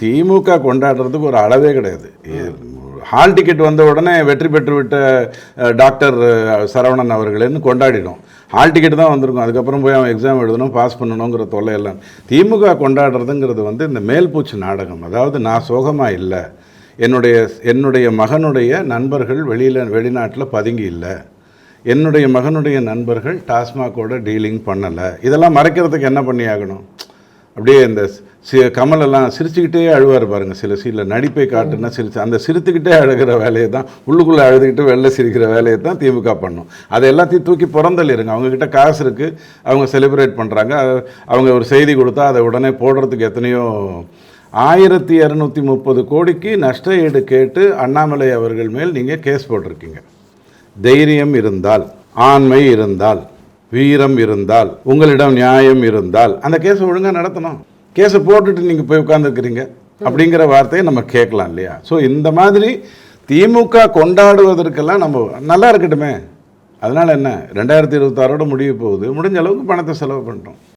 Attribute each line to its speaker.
Speaker 1: திமுக கொண்டாடுறதுக்கு ஒரு அளவே கிடையாது. ஹால் டிக்கெட் வந்த உடனே வெற்றி பெற்று விட்ட அஹ், டாக்டர் சரவணன் அவர்களேன்னு கொண்டாடிடும். ஹால் டிக்கெட் தான் வந்திருக்கும். அதுக்கப்புறம் போய் அவன் எக்ஸாம் எழுதணும் பாஸ் பண்ணணுங்கிற தொல்லை எல்லாம் திமுக கொண்டாடுறதுங்கிறது வந்து இந்த மேல்பூச்சு நாடகம். அதாவது நான் சோகமாக இல்லை. என்னுடைய என்னுடைய மகனுடைய நண்பர்கள் வெளியில் வெளிநாட்டில் பதுங்கி இல்லை. என்னுடைய மகனுடைய நண்பர்கள் டாஸ்மாகோட டீலிங் பண்ணலை. இதெல்லாம் மறைக்கிறதுக்கு என்ன பண்ணி ஆகணும் அப்படியே இந்த சி கமலெல்லாம் சிரிச்சுக்கிட்டே அழுவார் பாருங்க சில சீனில். நடிப்பை காட்டுன்னா சிரிச்சு அந்த சிரித்துக்கிட்டே அழுகிற வேலையை தான் உள்ளுக்குள்ளே அழுதுகிட்டு வெளில சிரிக்கிற வேலையை தான் திமுக பண்ணும். அதை எல்லாத்தையும் தூக்கி புறந்தள்ளிருங்க. அவங்கக்கிட்ட காசு இருக்குது அவங்க செலிப்ரேட் பண்ணுறாங்க அவங்க ஒரு செய்தி கொடுத்தா அதை உடனே போடுறதுக்கு எத்தனையோ ஆயிரத்தி இரநூத்தி முப்பது கோடிக்கு நஷ்ட ஈடு கேட்டு அண்ணாமலை அவர்கள் மேல் நீங்கள் கேஸ் போட்டிருக்கீங்க. தைரியம் இருந்தால் ஆண்மை இருந்தால் வீரம் இருந்தால் உங்களிடம் நியாயம் இருந்தால் அந்த கேஸை ஒழுங்காக நடத்தணும். கேஸை போட்டுட்டு நீங்கள் போய் உட்காந்துருக்கிறீங்க அப்படிங்கிற வார்த்தையை நம்ம கேட்கலாம் இல்லையா? ஸோ இந்த மாதிரி திமுக கொண்டாடுவதற்கெல்லாம் நம்ம நல்லா இருக்கட்டுமே. அதனால் என்ன? ரெண்டாயிரத்தி இருபத்தாறோட முடிய போகுது. முடிஞ்ச அளவுக்கு பணத்தை செலவு பண்ணிட்டோம்.